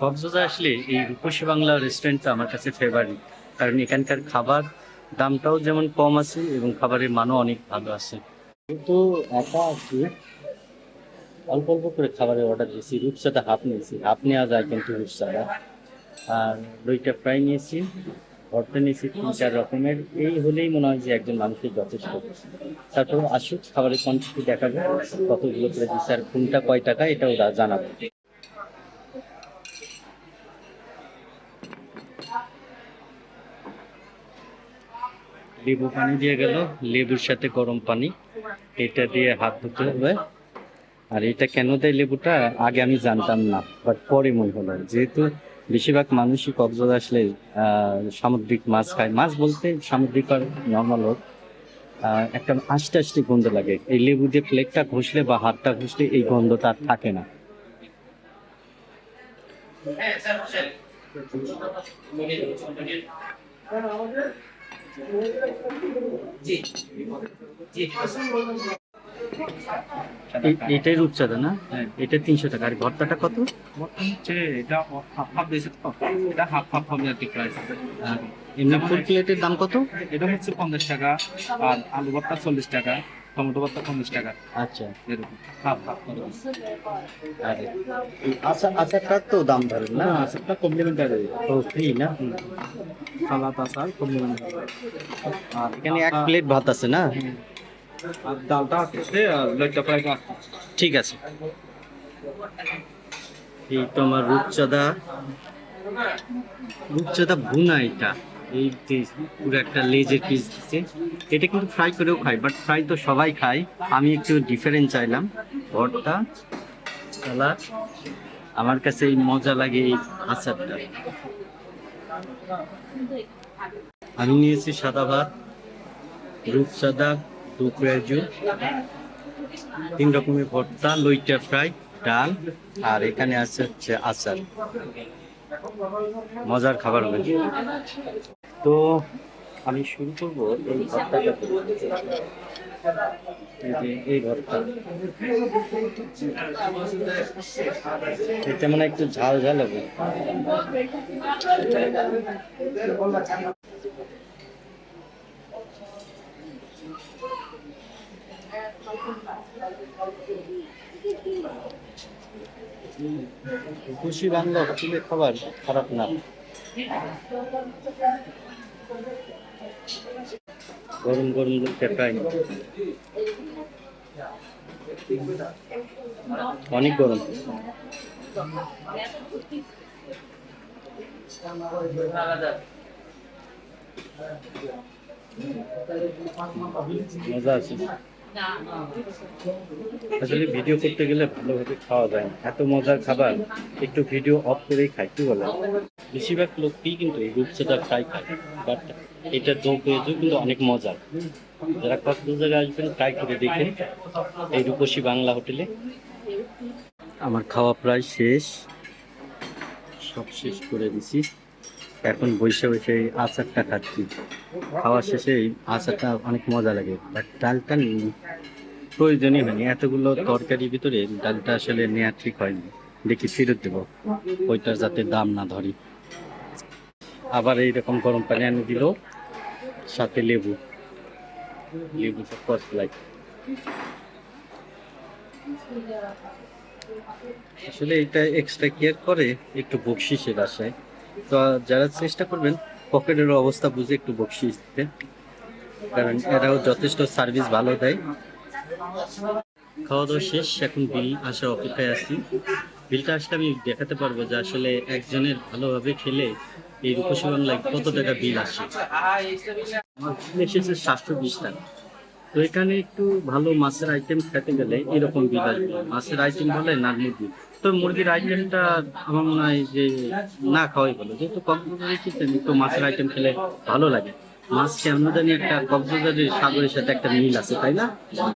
কক্সবাজার আসলে এই রূপসী বাংলা রেস্টুরেন্টটা আমার কাছে ফেভারিট কারণ এখানকার খাবার দামটাও যেমন কম আছে এবং খাবারের মানও অনেক ভালো আছে। কিন্তু একা আছি, অল্প অল্প করে খাবারের অর্ডার দিয়েছি। রূপসাটা হাফ নিয়েছি। হাফ নেওয়া যায় কিন্তু রূপসাটা আর দইটা ফ্রাই নিয়েছি, ভর্তা নিয়েছি, তিন চার রকমের। এই হলেই মনে হয় যে একজন মানুষের যথেষ্ট। তারপর আসুক, খাবারের কোয়ান্টিটি দেখাবে, কতগুলো করে দিচ্ছে আর কোনটা কয় টাকা, এটাও জানাবে। লেবু পানি দিয়ে গেল। লেবুর সাথে গরম পানি। এটা দিয়ে হাত ধুতে হবে। আর এটা কেন দেয় লেবুটা, আগে আমি জানতাম না বাট পরে মনে হলো। যেহেতু বেশিরভাগ মানুষই কক্সবাজার আসলে সামুদ্রিক মাছ খায়। মাছ বলতে সামুদ্রিক আর নর্মাল হোক একটা আস্তে আস্তে গন্ধ লাগে। এই লেবু দিয়ে প্লেটটা ঘষলে বা হাতটা ঘষলে এই গন্ধটা আর থাকে না। এই- এইটাই রূপচাঁদা না? হ্যাঁ। এটা তিনশো টাকা। আর ভর্তাটা কত? হচ্ছে এটা হাফ হাফ দিয়েছে তো। এটা হাফ হাফ হবে আর কি প্রাইস এমনি ফুল প্লেটের দাম কত? এটা হচ্ছে পঞ্চাশ টাকা আর আলু ভর্তা চল্লিশ টাকা। টমেটো ভর্তা পঞ্চাশ টাকা। আচ্ছা। এরকম। হাফ হাফ করে আচার আচারটার তো দাম ধরেন না? না সেটা কমপ্লিমেন্টারি ও ফ্রি না? সালাদ আচার কমপ্লিমেন্টারি আর এখানে এক প্লেট ভাত আছে না? আর ডালটা আসতেছে আর লইটা ঠিক আছে। এই তো আমার রূপচাঁদা। রূপচাঁদা ভুনা এটা। এই পুরো একটা লেজের পিস দিচ্ছে। এটা কিন্তু ফ্রাই করেও খাই বাট ফ্রাই তো সবাই খায়। আমি একটু ডিফারেন্ট চাইলাম। ভর্তা সালাদ আমার কাছে এই মজা লাগে এই আচারটা। আমি নিয়েছি সাদা ভাত রূপসাদা দু পেঁয়াজু তিন রকমের ভর্তা, লইটা ফ্রাই ডাল, আর এখানে আছে হচ্ছে আচার। মজার খাবার হবে। তো আমি শুরু করব এই ভর্তাটা। এই ভর্তা এটা মানে একটু ঝাল ঝাল হবে। খুশি বাংলা হোটেলের খাবার খারাপ না। গরম গরম দুধটা ফ্রাই অনেক গরম মজা আছে আসলে ভিডিও করতে গেলে ভালোভাবে খাওয়া যায় না। এত মজার খাবার, একটু ভিডিও অফ করেই খাই কি বলে বেশিরভাগ লোকই কিন্তু এই রূপসাদা ফ্রাই খায় বাট এটা দো পেঁয়াজও কিন্তু অনেক মজার। যারা কক্সবাজারে আসবেন ট্রাই করে দেখেন এই রূপসী বাংলা হোটেলে। আমার খাওয়া প্রায় শেষ, সব শেষ করে দিছি। এখন বসে বসে আচারটা খাচ্ছি। খাওয়া শেষে আচারটা অনেক মজা লাগে। বাট ডালটা প্রয়োজনই হয়নি। এতগুলো তরকারির ভিতরে ডালটা আসলে নেওয়া ঠিক হয়নি। দেখি ফেরত দেবো। ওইটার যাতে দাম না ধরি। আবার এইরকম গরম পানি এনে দিল। সাথে লেবু। লেবু সব কসলাই আসলে এটা এক্সট্রা কেয়ার করে একটু বকশিসের আশায়। তো যারা চেষ্টা করবেন পকেটের অবস্থা বুঝে একটু বকশিস দিতে। কারণ এরাও যথেষ্ট সার্ভিস ভালো দেয়। খাওয়া দাওয়া শেষ, এখন বিল আসার অপেক্ষায় আছি। বিলটা আসলে আমি দেখাতে পারব যে আসলে একজনের ভালোভাবে খেলে এই রূপসী বাংলায় কত টাকা বিল আসে। এসেছে সাতশো বিশ টাকা। তো এখানে একটু ভালো মাছের আইটেম খেতে গেলে এরকম বিল আসবে মাছের আইটেম বলে না মুরগি তো মুরগির আইটেমটা আমার মনে হয় যে না খাওয়াই ভালো। যেহেতু কক্সবাজারে চিকেন একটু মাছের আইটেম খেলে ভালো লাগে। মাছ কেমন জানি একটা কক্সবাজারের সাগরের সাথে একটা মিল আছে, তাই না?